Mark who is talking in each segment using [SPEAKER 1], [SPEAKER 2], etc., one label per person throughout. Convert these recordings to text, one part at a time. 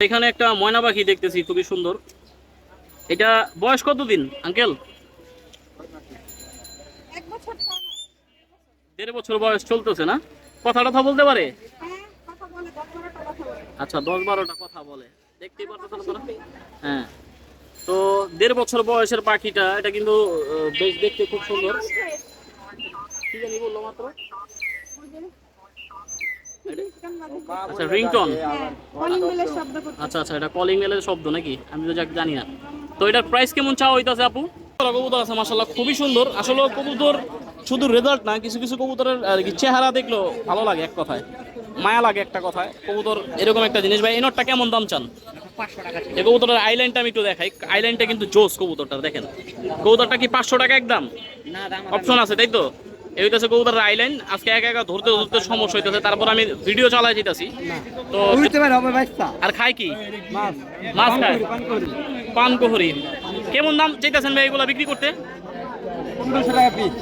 [SPEAKER 1] এখানে একটা ময়না পাখি দেখতেছি খুবই সুন্দর। এটা বয়স কতদিন আঙ্কেল। দেড় বছর বয়স চলতেছে না? কথা টথা বলতে পারে?
[SPEAKER 2] হ্যাঁ।
[SPEAKER 1] আচ্ছা দশ বারোটা কথা বলে। দেখতেই পারতেছেন হ্যাঁ। তো দেড় বছর বয়সের পাখিটা এটা কিন্তু বেশ দেখতে খুব সুন্দর। কি জানি বলল মাত্র? আচ্ছা রিংটন
[SPEAKER 2] হ্যাঁ, শব্দ
[SPEAKER 1] আচ্ছা আচ্ছা এটা কলিং বেলের শব্দ নাকি? আমি তো যাক জানি না। তো এটার প্রাইস কেমন চাওয়া হইতাছে আপু? কবুতর আছে মাসাল্লাহ খুবই সুন্দর। আসলে কবুতর শুধু রেজাল্ট না কিছু কিছু কবুতরের আর কি চেহারা দেখলেও ভালো লাগে এক কথায়। মায়া লাগে একটা কথায়। কবুতর এরকম একটা জিনিস। ভাই এই নটটা কেমন দাম চান? এই কবুতরের আইলাইনটা আমি একটু দেখাই। আইলাইনটা কিন্তু জোস কবুতরটা দেখেন। কবুতরটা কি পাঁচশো টাকা একদম? অপশন আছে তাই তো? এই হইতেছে কবুতরের আইলাইন আজকে একা একা ধরতে ধরতে সমস্যা হইতেছে তারপর আমি ভিডিও চালাই যেতেছি তো আর খায় কি?
[SPEAKER 3] মাছ।
[SPEAKER 1] মাছ খায়?
[SPEAKER 3] পান
[SPEAKER 1] কোহরি কেমন দাম চাইতেছেন ভাই এগুলা বিক্রি করতে?
[SPEAKER 3] পনেরোশো টাকা পিস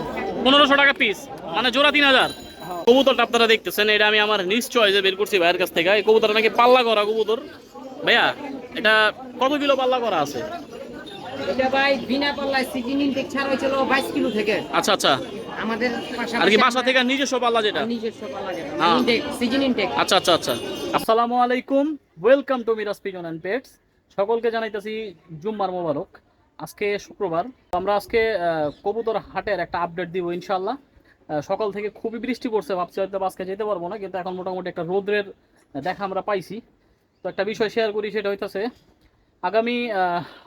[SPEAKER 1] পনেরোশো টাকা পিস মানে জোড়া তিন হাজার। কবুতরটা আপনারা দেখতেছেন এটা আমি আমার নিশ্চয় যে বের করছি ভাইয়ের কাছ থেকে। এই কবুতর নাকি পাল্লা করা কবুতর? ভাইয়া এটা কত কিলো পাল্লা করা আছে?
[SPEAKER 4] এটা ভাই বিনা পাল্লায় সিজন ইনটেক ছাড়া হয়েছিল বাইশ কিলো থেকে।
[SPEAKER 1] আচ্ছা আচ্ছা।
[SPEAKER 4] আমাদের
[SPEAKER 1] আর কি বাসা থেকে নিজস্ব পাল্লা যেটা?
[SPEAKER 4] নিজস্ব পাল্লা
[SPEAKER 1] হ্যাঁ।
[SPEAKER 4] সিজন ইনটেক
[SPEAKER 1] আচ্ছা আচ্ছা আচ্ছা। আসসালামু আলাইকুম। Welcome to Miraj pigeon and pets সকলকে জানাইতেছি জুম্মার মোবারক। আজকে শুক্রবার। আমরা আজকে কবুতর হাটের একটা আপডেট দিব ইনশাল্লাহ সকাল থেকে খুবই বৃষ্টি পড়ছে। ভাবছি হয়তো আজকে যেতে পারব না কিন্তু এখন মোটামুটি একটা রোদ্রের দেখা আমরা পাইছি। তো একটা বিষয় শেয়ার করি সেটা হইতাছে আগামী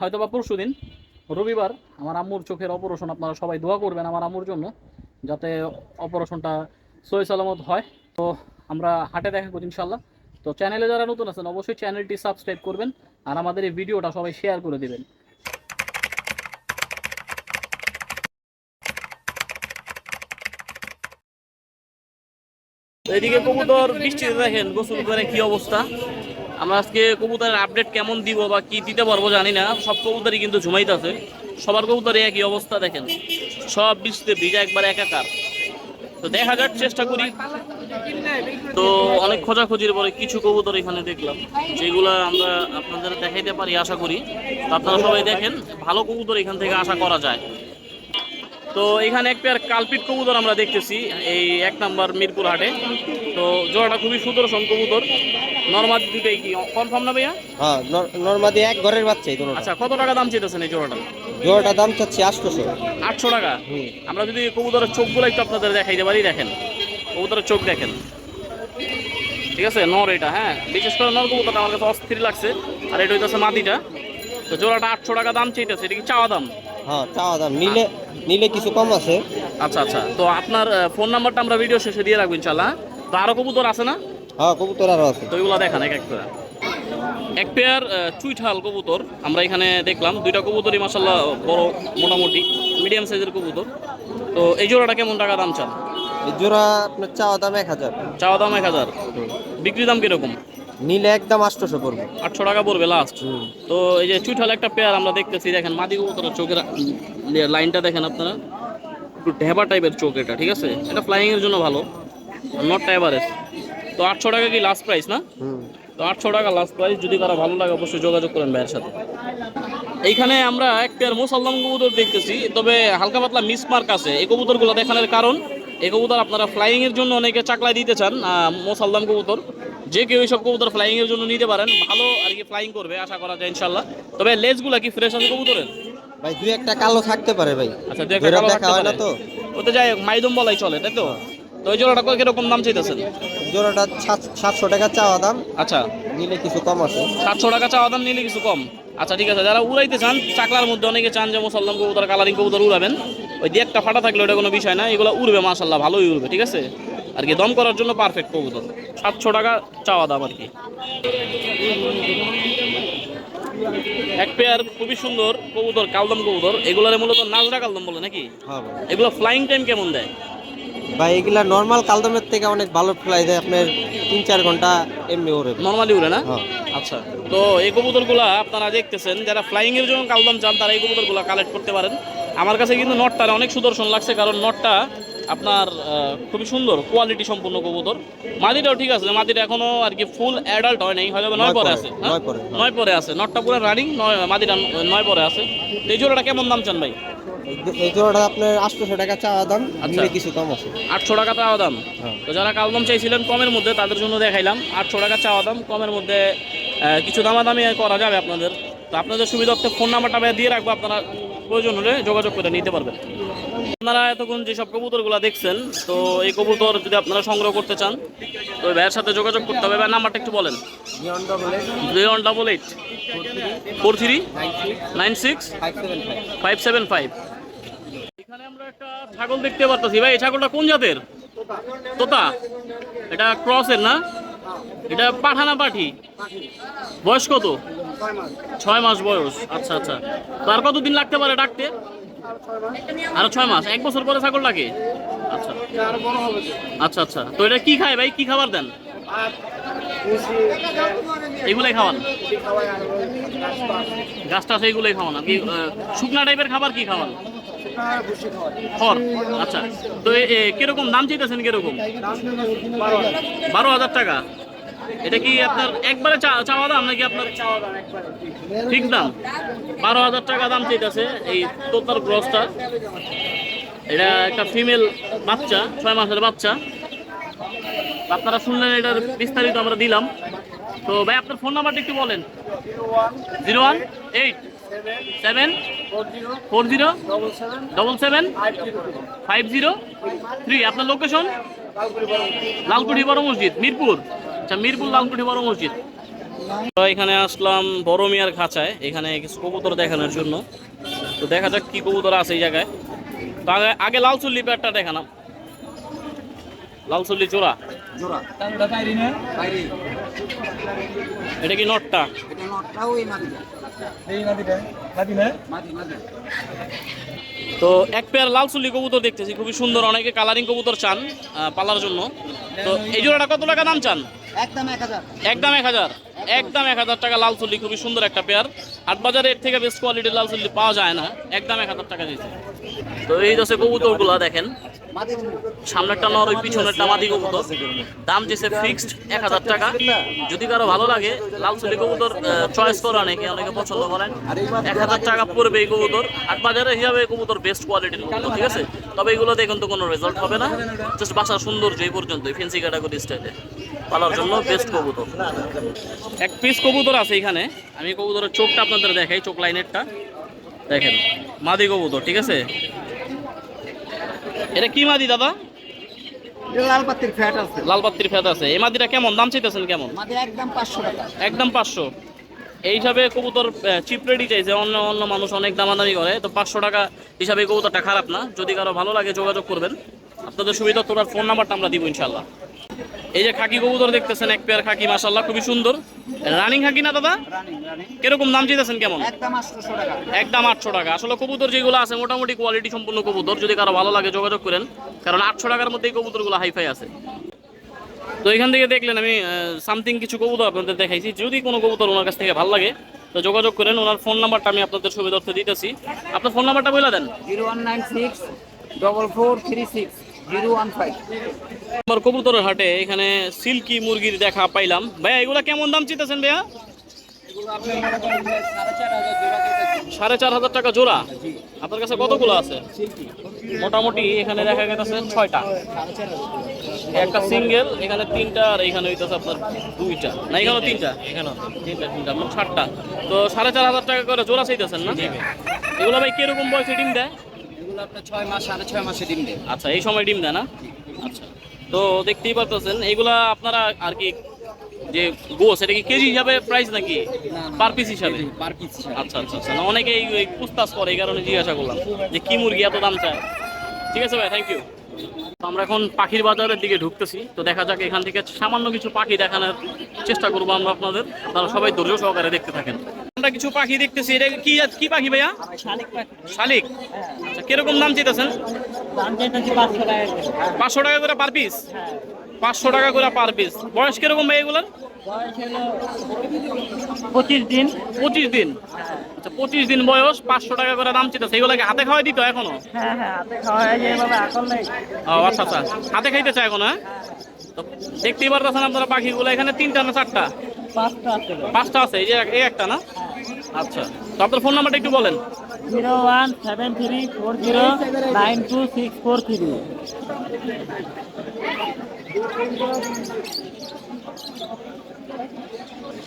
[SPEAKER 1] হয়তো বা পরশু দিন রবিবার আমার আম্মুর চোখের অপারেশন, আপনারা সবাই দোয়া করবেন আমার আম্মুর জন্য যাতে অপারেশনটা সহি সালামত হয়। তো আমরা হাটে দেখা করি ইনশাল্লাহ তো চ্যানেলে যারা নতুন আছেন, অবশ্যই চ্যানেলটি সাবস্ক্রাইব করবেন আর আমাদের এই ভিডিওটা সবাই শেয়ার করে দিবেন। এদিকে কবুতর বৃষ্টিতে দেখেন, গোসল করে কি অবস্থা? আমরা আজকে কবুতরের আপডেট কেমন দিব বা কি দিতে পারব জানি না। সব কবুতরই কিন্তু ঝুমাইতেছে সবার কবুতরই একই অবস্থা দেখেন। সব বৃষ্টিতে ভিজা একবার একাকার। তো দেখা যাক চেষ্টা করি। তো অনেক খোঁজাখুঁজির পরে কিছু কবুতর এখানে দেখলাম, যেগুলো আমরা আপনাদের দেখাইতে পারি, আশা করি। আপনারা সবাই দেখেন, ভালো কবুতর এখান থেকে আশা করা যায়। তো এখানে এক পেয়ার কালপিট কবুতর আমরা দেখতেছি এই এক নাম্বার মিরপুর হাটে। তো জোড়াটা খুবই সুদর্শন কবুতর। নর্মাল দুটাই কি? কনফার্ম না ভাইয়া?
[SPEAKER 3] হ্যাঁ নর্মাদি এক ঘরের বাচ্চা এই
[SPEAKER 1] আচ্ছা কত টাকা দাম চেয়েছেন এই জোড়াটা?
[SPEAKER 3] জোড়াটা দাম চাচ্ছি আটশোশো।
[SPEAKER 1] আটশো টাকা? আমরা যদি কবুতরের চোখগুলো একটু আপনাদের দেখাইতে পারি দেখেন। কবুতরের চোখ দেখেন। ঠিক আছে? নর এটা হ্যাঁ? বিশেষ করে নর কবুতরটা আমার কাছে অস্থির লাগছে। আর এটা হইতেছে মাদিটা তো জোড়াটা আটশো টাকা দাম চাইতেছে। এটা কি চাওয়া দাম?
[SPEAKER 3] হ্যাঁ চাওয়া দাম। নিলে নিলে কিছু কম আছে।
[SPEAKER 1] আচ্ছা আচ্ছা। তো আপনার ফোন নাম্বারটা আমরা ভিডিও শেষে দিয়ে রাখব ইনশাল্লাহ তো আরও কবুতর আছে না?
[SPEAKER 3] হ্যাঁ কবুতর আরও আছে।
[SPEAKER 1] তো ওইগুলো দেখান এক এক করে। এক পেয়ার চুইঠাল কবুতর আমরা এখানে দেখলাম। দুইটা কবুতরই মাসাল্লাহ বড় মোটামুটি মিডিয়াম সাইজের কবুতর। তো এই জোড়াটা কেমন টাকা দাম চান?
[SPEAKER 3] এই জোড়া আপনার চাওয়া দাম এক হাজার।
[SPEAKER 1] চাওয়া দাম এক হাজার। বিক্রি দাম কীরকম?
[SPEAKER 3] নিলে একদম আটশোশো পড়বে।
[SPEAKER 1] আটশো টাকা পড়বে লাস্ট তো এই যে চুইঠাল একটা পেয়ার আমরা দেখতেছি দেখেন মাদি কবুতরের চোখের লাইনটা দেখেন আপনারা একটু ঢেবা টাইপের চোখ এটা ঠিক আছে? এটা ফ্লাইং এর জন্য ভালো নটটা এভারেজ তো আটশো টাকা কি লাস্ট প্রাইস না? তো আটশো টাকা লাস্ট প্রাইস যদি কারও ভালো লাগে অবশ্যই যোগাযোগ করেন ভাইয়ের সাথে। এইখানে আমরা এক পেয়ার মোসাল্লাম কবুতর দেখতেছি তবে হালকা পাতলা মিসমার্ক আছে। এই কবুতরগুলো দেখানোর কারণ এই কবুতর আপনারা ফ্লাইং এর জন্য অনেকে চাকলায় দিতে চান মোসাল্লাম কবুতর। যে কেউ এইসব কবুতর ফ্লাইং এর জন্য নিতে পারেন ভালো আর কি ফ্লাইং করবে আশা করা যায় ইনশাল্লাহ। তবে লেজগুলা কি ফ্রেশ আছে কবুতরের?
[SPEAKER 3] ভাই দুই একটা কালো থাকতে পারে ভাই।
[SPEAKER 1] আচ্ছা দু একটা কালো থাকতে পারে।
[SPEAKER 3] তো।
[SPEAKER 1] ওতে যাই হোক, মাইদম বলাই চলে তাই তো? তো ওই জোড়াটা কয় কীরকম দাম চাইতেছেন?
[SPEAKER 3] জোড়াটা সাত- সাতশো টাকা চাওয়া দাম।
[SPEAKER 1] আচ্ছা।
[SPEAKER 3] নিলে কিছু কম আছে।
[SPEAKER 1] সাতশো টাকা চাওয়া দাম নিলে কিছু কম। আচ্ছা ঠিক আছে যারা উড়াইতে চান চাকলার মধ্যে অনেকে চান যে মুসল্লাম কবুতর কালারিং কবুতর উড়াবেন। ওই দিয়ে একটা ফাটা থাকলে ওটা কোনো বিষয় না এগুলো উড়বে মাসাল্লাহ ভালোই উড়বে ঠিক আছে? আর কি দম করার জন্য পারফেক্ট কবুতর। সাতশো টাকা চাওয়া দাম আর কি। এক পেয়ার খুবই সুন্দর কবুতর কালদম কবুতর। এগুলোর মূলত নাজরা কালদম বলে নাকি?
[SPEAKER 3] হ্যাঁ
[SPEAKER 1] এগুলো ফ্লাইং টাইম কেমন দেয়?
[SPEAKER 3] ভাই এগুলা নর্মাল কালদমের থেকে অনেক ভালো ফ্লাই দেয় আপনার তিন চার ঘণ্টা এমনি ওরে।
[SPEAKER 1] নর্মালি উড়ে না?
[SPEAKER 3] হ্যাঁ।
[SPEAKER 1] আচ্ছা তো এই কবুতরগুলা আপনারা দেখতেছেন যারা ফ্লাইং এর জন্য কালদম চান তারা এই কবুতরগুলা কালেক্ট করতে পারেন। আমার কাছে কিন্তু নটটা অনেক সুদর্শন লাগছে কারণ নটটা আপনার খুবই সুন্দর কোয়ালিটি সম্পূর্ণ কবুতর মাদিটাও ঠিক আছে মাদিটা এখনও আর কি ফুল অ্যাডাল্ট হয় নাই হয়তো নয় পরে আছে হ্যাঁ?
[SPEAKER 3] নয় পরে।
[SPEAKER 1] আছে নটটা পুরো রানিং নয় মাদিটা নয় পরে আছে এই জোড়াটা কেমন দাম চান ভাই
[SPEAKER 3] এই- জোড়াটা আপনার আটশোশো টাকা চাওয়া দাম
[SPEAKER 1] আচ্ছা।
[SPEAKER 3] কিছু কম আছে
[SPEAKER 1] আটশো টাকা চাওয়া দাম
[SPEAKER 3] হ্যাঁ।
[SPEAKER 1] তো যারা কালদম চাইছিলেন কমের মধ্যে তাদের জন্য দেখাইলাম আটশো টাকা চাওয়া দাম কমের মধ্যে কিছু দামাদামি করা যাবে আপনাদের তো আপনাদের সুবিধার্থে ফোন নাম্বারটা দিয়ে রাখব আপনারা প্রয়োজন হলে যোগাযোগ করে নিতে পারবেন আপনারা এতক্ষণ যেসব কবুতরগুলো দেখছেন তো এই কবুতর যদি আপনারা সংগ্রহ করতে চান তো ভাইয়ের সাথে যোগাযোগ করতে হবে। ভাই নাম্বারটা একটু বলেন। Zero one double eight four three nine six five seven five এখানে আমরা একটা ছাগল দেখতে পারতেছি। ভাই এই ছাগলটা কোন জাতের? তোতা। এটা ক্রসের না? এটা পাঠানা পাঠি বয়স কত? ছয় মাস বয়স। আচ্ছা আচ্ছা। তো আর কতদিন লাগতে পারে ডাকতে? আরও ছয় মাস? এক বছর পরে ছাগল লাগে আচ্ছা। আচ্ছা আচ্ছা। তো এটা কি খায় ভাই? কি খাবার দেন? এগুলোই খাওয়ান? গাছ টাছ এইগুলোই খাওয়ান? আপনি শুকনা টাইপের খাবার কি খাওয়ান? খড়। আচ্ছা। তো কীরকম? দাম চাইতেছেন কীরকম? বারো হাজার টাকা। এটা কি আপনার একবারে চাওয়া দাম নাকি আপনার? ঠিক দাম। বারো হাজার টাকা দাম চাইতেছে এই তোতার গ্রসটা এটা একটা ফিমেল বাচ্চা, ছয় মাসের বাচ্চা। আপনারা শুনলেন এটার বিস্তারিত আমরা দিলাম। তো ভাই, আপনার ফোন নাম্বারটা একটু বলেন। Zero one, eight, seven, four zero, double seven, five zero, three. আপনার লোকেশন লালকুঠি বড় মসজিদ, মিরপুর। আচ্ছা মিরপুর লালকুঠি বড় মসজিদ। তো এখানে আসলাম বড় মিয়ার খাঁচায় এখানে কিছু কবুতর দেখানোর জন্য। তো দেখা যাক কি কবুতর আছে এই জায়গায়। তো আগে আগে লাল চুল্লি প্যাটটা দেখালাম লাল চুল্লি চোরা এটা কি নটটা? তো এক পেয়ার লাল চুল্লি কবুতর দেখতেছি খুবই সুন্দর। অনেকে কালারিং কবুতর চান আহ, পালার জন্য। তো এই জোড়াটা কত টাকা দাম চান?
[SPEAKER 4] একদম এক হাজার।
[SPEAKER 1] একদম এক হাজার। টাকা লাল চুল্লি, খুবই সুন্দর একটা পেয়ার। হাট বাজারে এর থেকে বেস্ট কোয়ালিটির লাল চুল্লি পাওয়া যায় না। একদম এক হাজার টাকা দিয়েছে। তো এই দশে কবুতরগুলো দেখেন সামনেরটা নর, ওই পিছনেরটা মাদি কবুতর। দাম যেছে ফিক্সড এক হাজার টাকা। যদি কারও ভালো লাগে, লাল চুলি কবুতর চয়েস করে অনেকে অনেকে পছন্দ করেন। এক হাজার টাকা পড়বে এই কবুতর। হাট বাজারে হিসাবে কবুতর বেস্ট কোয়ালিটির কবুতর, ঠিক আছে? তবে এগুলো দেখুন তো কোনো রেজাল্ট হবে না। জাস্ট বাসার সৌন্দর্য এই পর্যন্ত ফেন্সি ক্যাটাগরি স্টাইলে পালার জন্য বেস্ট কবুতর। এক পিস কবুতর আছে এখানে। আমি কবুতরের চোখটা আপনাদের দেখাই, চোখ লাইনেরটা দেখেন, মাদি কবুতর, ঠিক আছে? এটা কি মাদি দাদা?
[SPEAKER 4] লালপাত্টির ফ্যাট আছে।
[SPEAKER 1] এই মাদিটা কেমন? দাম চাইতেছেন কেমন?
[SPEAKER 4] একদম পাঁচশো টাকা।
[SPEAKER 1] একদম পাঁচশো। এই হিসাবে কবুতর চিপ রেডি চাইছে। অন্য অন্য মানুষ অনেক দামাদামি করে। তো পাঁচশো টাকা হিসাবে কবুতরটা খারাপ না। যদি কারও ভালো লাগে যোগাযোগ করবেন। আপনাদের সুবিধা তোলার ফোন নাম্বারটা আমরা দিব ইনশাল্লাহ এই যে খাকি কবুতর দেখতেছেন এক পেয়ার খাকি মাসাল্লাহ খুবই সুন্দর। রানিং খাকি না দাদা? কীরকম দাম চাইতেছেন কেমন?
[SPEAKER 4] একদম
[SPEAKER 1] একদম আটশো টাকা। আসলে কবুতর যেগুলো আছে মোটামুটি কোয়ালিটি সম্পূর্ণ কবুতর। যদি কারও ভালো লাগে যোগাযোগ করেন। কারণ আটশো টাকার মধ্যে এই কবুতরগুলো হাইফাই আছে। তো এখান থেকে দেখলেন আমি সামথিং কিছু কবুতর আপনাদের দেখাইছি। যদি কোনো কবুতর ওনার কাছ থেকে ভালো লাগে তো যোগাযোগ করেন। ওনার ফোন নাম্বারটা আমি আপনাদের সুবিধার্থে দিতেছি। আপনার ফোন নাম্বারটা বলে দেন।
[SPEAKER 4] Zero one nine six double four three six. Zero one five.
[SPEAKER 1] আমার কবুতরের হাটে এখানে সিল্কি মুরগির দেখা পাইলাম। ভাইয়া এগুলা কেমন দাম চিতেছেন ভাইয়া? সাড়ে চার হাজার টাকা জোড়া। আপনার কাছে কতগুলো আছে? মোটামুটি এখানে দেখা গেছে ছয়টা। একটা সিঙ্গেল এখানে তিনটা আর এখানে হইতেছে আপনার দুইটা। না এখানে তিনটা? এখানে তিনটা তিনটা মোট ষাটটা তো সাড়ে চার হাজার টাকা করে জোড়া চাইতেছেন না? এগুলো ভাই কীরকম বয়সে ডিম দেয়?
[SPEAKER 4] এগুলো আপনার ছয় মাস সাড়ে ছয় মাসে ডিম দেয়।
[SPEAKER 1] আচ্ছা এই সময় ডিম দেয় না? আচ্ছা তো দেখতেই পারতেছেন এগুলা আপনারা আর কি যে গোস এটা কি কেজি হিসাবে প্রাইস নাকি? পার পিস হিসাবে?
[SPEAKER 4] পার পিস
[SPEAKER 1] আচ্ছা আচ্ছা আচ্ছা অনেকে এই এই পুস্তাস করে এই কারণে জিজ্ঞাসা করলাম যে কি মুরগি এত দাম চায়। ঠিক আছে ভাই থ্যাংক ইউ আমরা এখন পাখির বাজারের দিকে ঢুকতেছি তো দেখা যাক এখান থেকে সামান্য কিছু পাখি দেখানোর চেষ্টা করব আমরা আপনাদের আপনারা সবাই ধৈর্য সহকারে দেখতে থাকেন। আমরা কিছু পাখি দেখতেছি। এটা কি কি পাখি ভাইয়া?
[SPEAKER 4] শালিক।
[SPEAKER 1] আচ্ছা কীরকম দাম চাইতেছেন?
[SPEAKER 4] পাঁচশো টাকা
[SPEAKER 1] করে পার পিস পাঁচশো টাকা করে পার পিস বয়স কীরকম ভাই এগুলোর?
[SPEAKER 4] পঁচিশ দিন।
[SPEAKER 1] পঁচিশ দিন। আচ্ছা পঁচিশ দিন বয়স পাঁচশো টাকা করে দাম চিন্তা সেগুলোকে হাতে খাওয়াই দিত এখনও?
[SPEAKER 5] হ্যাঁ হ্যাঁ
[SPEAKER 1] ও আচ্ছা আচ্ছা। হাতে খাইতে চায় এখনও হ্যাঁ? তো দেখতেই পারতেছেন আপনারা পাখিগুলো। এখানে তিনটা না চারটা?
[SPEAKER 5] পাঁচটা আছে।
[SPEAKER 1] পাঁচটা আছে এই যে এই একটা না? আচ্ছা তো আপনার ফোন নাম্বারটা একটু বলেন।
[SPEAKER 5] Zero one seven three four zero nine two six four three.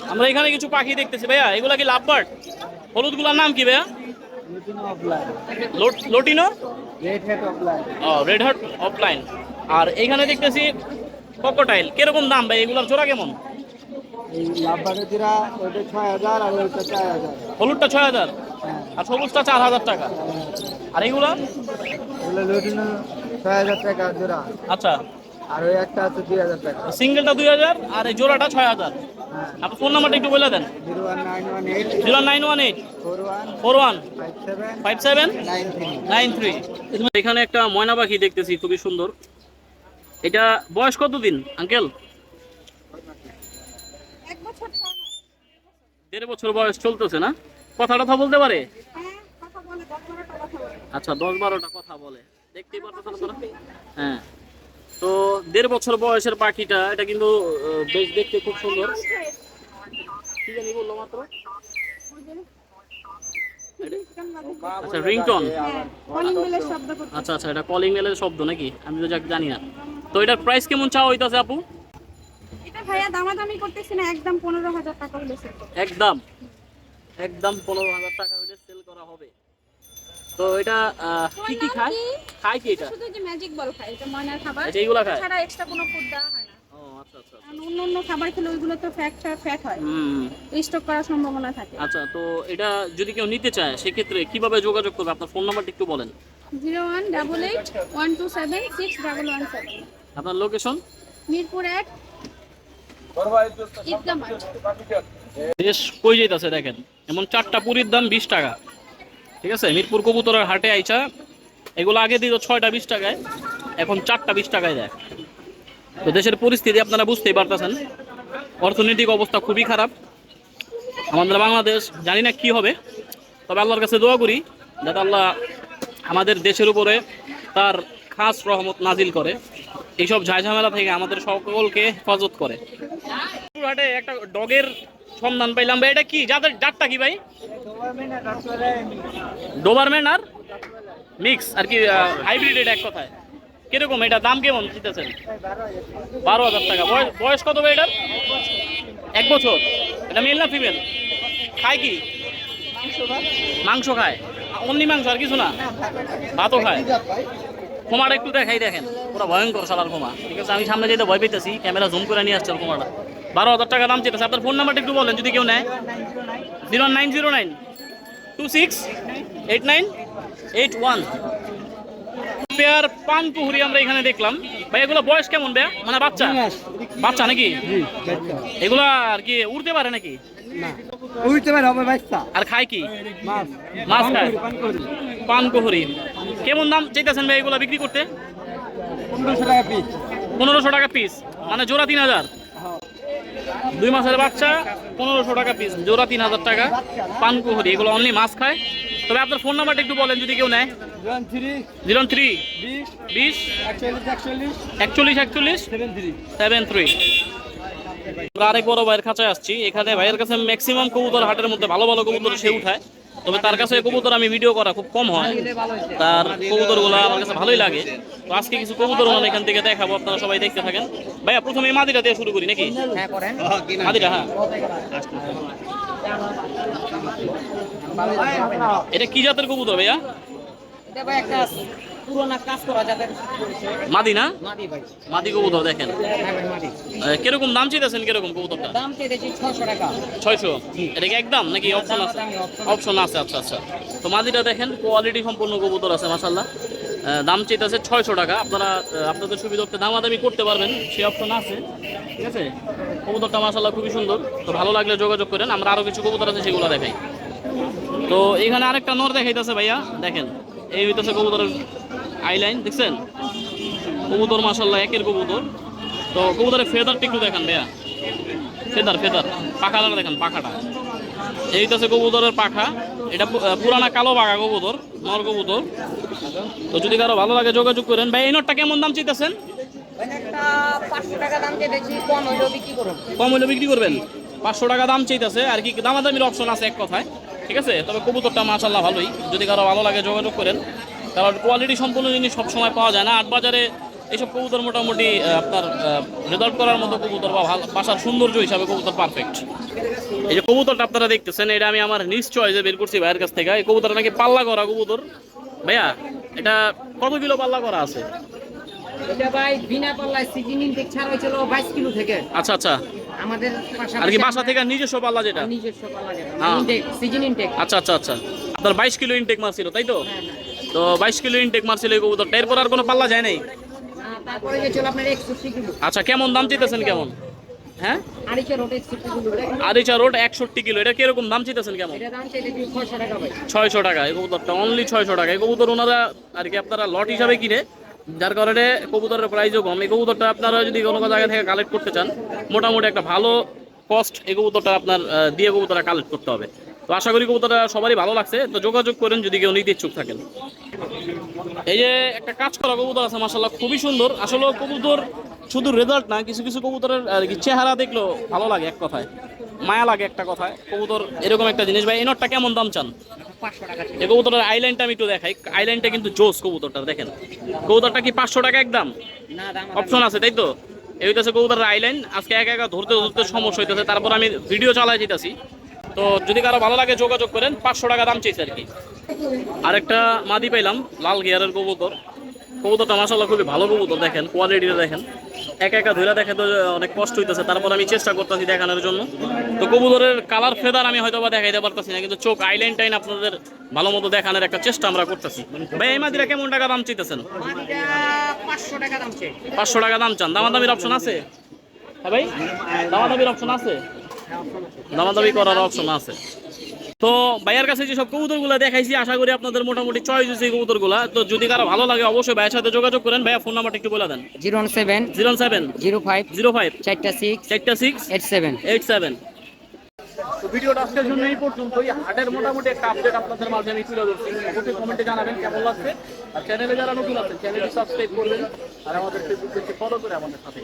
[SPEAKER 1] আমরা এখানে কিছু পাখি দেখতেছি ভাইয়া। এগুলা কি লাভবার্ড? হলুদগুলোর নাম কি ভাইয়া? লোট- লোটিনো?
[SPEAKER 5] রেড
[SPEAKER 1] হার্ট অফলাইন আর এখানে দেখতেছি ককোটাইল কীরকম দাম ভাই? এগুলার জোড়া কেমন?
[SPEAKER 5] এই লাভবারের ওইটা ছয় হাজার আর ওইটা চার হাজার।
[SPEAKER 1] হলুদটা ছয় হাজার? আর সবুজটা চার হাজার টাকা। আর
[SPEAKER 5] লুটিনো ছয় হাজার টাকা জোড়া।
[SPEAKER 1] আচ্ছা।
[SPEAKER 5] আর ওই একটা আছে দুই হাজার টাকা।
[SPEAKER 1] সিঙ্গেলটা দুই হাজার আর এই জোড়াটা ছয় হাজার।
[SPEAKER 5] হ্যাঁ।
[SPEAKER 1] আপনার ফোন নাম্বারটা একটু বলে দেন।
[SPEAKER 5] Zero nine one eight. Four one five seven. Nine three.
[SPEAKER 1] Nine three. এখানে একটা ময়না পাখি দেখতেছি খুবই সুন্দর। এটা বয়স কতদিন আঙ্কেল
[SPEAKER 2] এক বছর ছয় মাস
[SPEAKER 1] দেড় বছর বয়স চলতেছে না? কথা টথা বলতে পারে?
[SPEAKER 2] কথা কথা
[SPEAKER 1] আচ্ছা দশ বারোটা কথা বলে। দেখতেই পারতেছেন হ্যাঁ। তো দেড় বছর বয়সের পাখিটা, এটা কিন্তু বেশ দেখতে খুব সুন্দর। কি জানি বলল মাত্র? আচ্ছা রিংটন। আচ্ছা আচ্ছা এটা কলিং বেলের শব্দ নাকি? আমি তো যাক জানি না। তো এটার প্রাইস কেমন চাওয়া হইতাছে আপু?
[SPEAKER 2] ভাইয়া দামাদামি করতেছি না একদম পনেরো হাজার টাকা হলে সেল
[SPEAKER 1] একদম একদম পনেরো হাজার টাকা হইলে সেল করা হবে। তো এটা কি কি খায়? খায় কি এটা?
[SPEAKER 2] শুধু যে ম্যাজিক বল খায় এটা ময়নার খাবার।
[SPEAKER 1] আচ্ছা এইগুলা খায়?
[SPEAKER 2] ছাড়া এক্সট্রা কোনো ফুড দেওয়া হয় না।
[SPEAKER 1] ও আচ্ছা আচ্ছা আচ্ছা।
[SPEAKER 2] অন্য অন্য খাবার খেলে ওইগুলো তো ফ্যাট ফ্যাট হয়। স্টক করার সম্ভাবনা থাকে।
[SPEAKER 1] আচ্ছা তো এটা যদি কেউ নিতে চায় সেক্ষেত্রে কীভাবে যোগাযোগ করবে? আপনার ফোন নাম্বারটা একটু বলেন।
[SPEAKER 2] Zero one double eight one two seven six double one seven
[SPEAKER 1] আপনার লোকেশন
[SPEAKER 2] মিরপুর এক
[SPEAKER 1] দেশ কই যাইতাছে দেখেন, এমন চারটা পুরীর দাম বিশ টাকা। ঠিক আছে? মিরপুর কবুতরের হাটে আইছা, এগুলো আগে দিত ছয়টা বিশ টাকায়, এখন চারটা বিশ টাকায় দেয়। তো দেশের পরিস্থিতি আপনারা বুঝতেই পারতেছেন। অর্থনৈতিক অবস্থা খুবই খারাপ। আমাদের বাংলাদেশ, জানি না কি হবে, তবে আল্লাহর কাছে দোয়া করি, যাতে আল্লাহ আমাদের দেশের উপরে তার খাস রহমত নাজিল করে। এইসব ঝামেলা থেকে আমাদের সকলকে হেফাজত করে। একটা ডগের সন্ধান পাইলাম। ভাই, এটা কি? যাদের জাতটা কি ভাই? ডোবারম্যান আর মিক্স আর কি হাইব্রিড এটা এক কথায়। কীরকম এটা? দাম কেমন দিতেছেন? বারো হাজার টাকা। বয়স কত ভাই এটার? এক বছর। এটা মেল না ফিমেল খায় কি? মাংস খায়। অনলি মাংস আর কিছু না? ভাতও খায়। খোমাটা একটু দেখাই দেখেন। পুরো ভয়ঙ্কর সালার খোমা ঠিক আছে আমি সামনে যেতে ভয় পেতেছি ক্যামেরা জুম করে নিয়ে আসছে খোমাটা বারো হাজার টাকা দাম চেয়েছে। আপনার ফোন নাম্বারটা একটু বলেন যদি কেউ নেয়। Zero nine zero nine. Two six eight nine eight one pair পান পুহুরি আমরা এখানে দেখলাম। ভাই এগুলো বয়স কেমন বে মানে বাচ্চা? বাচ্চা নাকি? এগুলা আর কি উড়তে পারে নাকি?
[SPEAKER 5] উঠতে পারে হবে বাচ্চা।
[SPEAKER 1] আর খায় কি?
[SPEAKER 5] মাছ।
[SPEAKER 1] মাছ খায়। পান কুহুরি কেমন দাম চাইতেছেন ভাই এগুলো বিক্রি করতে?
[SPEAKER 5] পনেরোশো টাকা পিস
[SPEAKER 1] পনেরোশো টাকা পিস মানে জোড়া তিন হাজার। দুই মাসের বাচ্চা পনেরোশো টাকা পিস জোড়া তিন হাজার টাকা। পানকুহরি এগুলো অনলি মাছ খায়। তবে আপনার ফোন নাম্বারটা একটু বলেন যদি কেউ নেয়। জিরো থ্রি
[SPEAKER 5] বিশ একচল্লিশ একচল্লিশ সেভেন থ্রি।
[SPEAKER 1] আরেক বড় ভাইয়ের কাছে আসছি। এখানে ভাইয়ের কাছে ম্যাক্সিমাম কবুতর হাটের মধ্যে ভালো ভালো কবুতর সে উঠায়। তবে তার কাছে কবুতর আমি ভিডিও করা খুব কম হয়। তার কবুতরগুলো আমার কাছে ভালোই লাগে। তো আজকে কিছু কবুতর মানে এখান থেকে দেখাবো আপনারা সবাই দেখতে থাকেন। ভাইয়া প্রথমে মাদিটা দিয়ে শুরু করি নাকি?
[SPEAKER 4] মাদিরা
[SPEAKER 1] মাদিটা হ্যাঁ। এটা কি জাতের কবুতর ভাইয়া?
[SPEAKER 4] এটা ভাই একটা পুরোনা কাজ করা যাদের
[SPEAKER 1] মাদি না?
[SPEAKER 4] মাদি ভাই।
[SPEAKER 1] মাদি কবুতর দেখেন।
[SPEAKER 4] হ্যাঁ
[SPEAKER 1] কীরকম দাম চাইতেছেন কীরকম কবুতরটা?
[SPEAKER 4] দাম চেয়েছি ছশো টাকা।
[SPEAKER 1] ছয়শো? এটা কি একদম নাকি অপশন আছে? অপশন আছে আচ্ছা আচ্ছা। তো মাদিটা দেখেন কোয়ালিটি সম্পূর্ণ কবুতর আছে মাসাল্লাহ দাম চাইতেছে ছয়শো টাকা। আপনারা আপনাদের সুবিধার্থে দামাদামি করতে পারবেন সেই অপশন আছে। ঠিক আছে? কবুতরটা মাসাল্লাহ খুবই সুন্দর। তো ভালো লাগলে যোগাযোগ করেন আমরা আরও কিছু কবুতর আছে সেগুলো দেখাই। তো এখানে আরেকটা নর দেখাইতেছে ভাইয়া দেখেন। এই হইতেছে কবুতরের আইলাইন, দেখছেন? কবুতর মাসাল্লাহ একের কবুতর। তো কবুতরের ফেদারটা একটু দেখান ভাইয়া। Feather feather. পাখাটা দেখেন, পাখাটা। এই হইতেছে কবুতরের পাখা। এটা পুরানা কালো বাঘা কবুতর, নর কবুতর। তো যদি কারও ভালো লাগে যোগাযোগ করেন, ভাই, এই নটটা কেমন দাম
[SPEAKER 4] দাম কম হইলেও বিক্রি
[SPEAKER 1] করবেন। পাঁচশো টাকা দাম চাইতেছে। আর কি দামাদামির অপশন আছে এক কথায়। ঠিক আছে? তবে কবুতরটা মাশাল্লাহ ভালোই। যদি কারও ভালো লাগে যোগাযোগ করেন। কারণ কোয়ালিটি সম্পূর্ণ জিনিস সবসময় পাওয়া যায় না। আট বাজারে এইসব কবুতর মোটামুটি আপনার রেজাল্ট করার মতো কবুতর বা ভালো বাসার সৌন্দর্য হিসাবে কবুতর পারফেক্ট এই যে কবুতরটা আপনারা দেখতেছেন এটা আমি আমার নিশ্চয় যে বের করছি ভাইয়ের কাছ থেকে। এই কবুতরটা নাকি পাল্লা করা কবুতর? ভাইয়া এটা কত কিলো পাল্লা করা আছে?
[SPEAKER 4] এটা ভাই বিনা পাল্লায় সিজন ইনটেক ছাড়া হয়েছিল বাইশ কিলো থেকে।
[SPEAKER 1] আচ্ছা আচ্ছা।
[SPEAKER 4] আমাদের
[SPEAKER 1] আর কি বাসা থেকে নিজস্ব পাল্লা যেটা?
[SPEAKER 4] নিজস্ব পাল্লা যেটা।
[SPEAKER 1] হ্যাঁ।
[SPEAKER 4] সিজন ইনটেক
[SPEAKER 1] আচ্ছা আচ্ছা আচ্ছা। আপনার বাইশ কিলো ইনটেক মারছিল তাই তো? তো বাইশ কিলো ইনটেক মারছিল এই কবুতরটা। এরপর আর কোনো পাল্লা যায় নাই? আচ্ছা কেমন দাম চাইতেছেন কেমন? হ্যাঁ?
[SPEAKER 4] রোড একষট্টি কিলো।
[SPEAKER 1] আরিচা রোড একষট্টি কিলো। এটা কীরকম দাম চাইতেছেন কেমন?
[SPEAKER 4] ছয়শো টাকা ভাই।
[SPEAKER 1] এই কবুতরটা অনলি ছয়শো টাকা। এই কবুতর ওনারা আর কি আপনারা লট হিসাবে কিনে যার কারণে কবুতরের প্রাইসও কম। এই কবুতরটা আপনারা যদি কোনো জায়গা থেকে কালেক্ট করতে চান মোটামুটি একটা ভালো কস্ট এই কবুতরটা আপনার দিয়ে কবুতরটা কালেক্ট করতে হবে। তো আশা করি কবুতরটা সবারই ভালো লাগছে। তো যোগাযোগ করেন যদি কেউ নিতে ইচ্ছুক থাকেন। এই যে একটা কাজ করা কবুতর আছে মাসাল্লাহ খুবই সুন্দর। আসলে কবুতর শুধু রেজাল্ট না কিছু কিছু কবুতরের আর কি চেহারা দেখলেও ভালো লাগে এক কথায়। মায়া লাগে একটা কথায়। কবুতর এরকম একটা জিনিস। ভাই এই নটটা কেমন দাম চান? এই কবুতরের আইল্যান্ডটা আমি একটু দেখাই। আইল্যান্ডটা কিন্তু জোস কবুতরটা দেখেন। কবুতরটা কি পাঁচশো টাকা একদম
[SPEAKER 4] দাম?
[SPEAKER 1] অপশন আছে তাই তো? এই হইতেছে কবুতরের আইল্যান্ড আজকে একা একা ধরতে ধরতে সমস্যা হইতেছে। তারপর আমি ভিডিও চালাই যেতেছি। তো যদি কারও ভালো লাগে যোগাযোগ করেন, পাঁচশো টাকা দাম চেয়েছে আর কি। আরেকটা মাদি পাইলাম, লাল গিয়ারের কবুতর। কবুতরটা মাসাল্লাহ খুবই ভালো কবুতর, দেখেন কোয়ালিটিটা দেখেন। একা একা ধরে দেখে তো অনেক কষ্ট হইতেছে, তারপর আমি চেষ্টা করতেছি দেখানোর জন্য। তো কবুতরের কালার ফেদার আমি হয়তো বা দেখাইতে পারতেছি না, কিন্তু চোখ আইলাইন টাইন আপনাদের ভালো মতো দেখানোর একটা চেষ্টা আমরা করতেছি। ভাই, এই মাদিরা কেমন টাকা দাম চাইতেছেন?
[SPEAKER 4] পাঁচশো টাকা দাম
[SPEAKER 1] চান। দামাদামির অপশন আছে? হ্যাঁ ভাই, দামাদামির অপশন আছে? দামাদামি করার অপশন আছে। তো ভাইয়ের কাছে যেসব কবুতরগুলো দেখাইছি আশা করি আপনাদের মোটামুটি চয়েস হয়েছে এই কবুতরগুলো। তো যদি কারও ভালো লাগে অবশ্যই ভাইয়ের সাথে যোগাযোগ করেন। ভাইয়া ফোন নাম্বারটা একটু বলে দেন।
[SPEAKER 4] Zero seven
[SPEAKER 1] zero seven
[SPEAKER 4] zero five
[SPEAKER 1] zero five
[SPEAKER 4] চারটা সিক্স
[SPEAKER 1] চারটা six
[SPEAKER 4] eight seven
[SPEAKER 1] eight seven. তো ভিডিওটা আজকের জন্য এই পর্যন্তই। হাটের মোটামুটি একটা আপডেট আপনাদের মাঝে আমি তুলে ধরছি। অবশ্যই কমেন্টে জানাবেন কেমন লাগছে। আর চ্যানেলে যারা নতুন আছেন চ্যানেলটি সাবস্ক্রাইব করবেন। আর আমাদের ফেসবুক পেজে ফলো করে আমাদের সাথে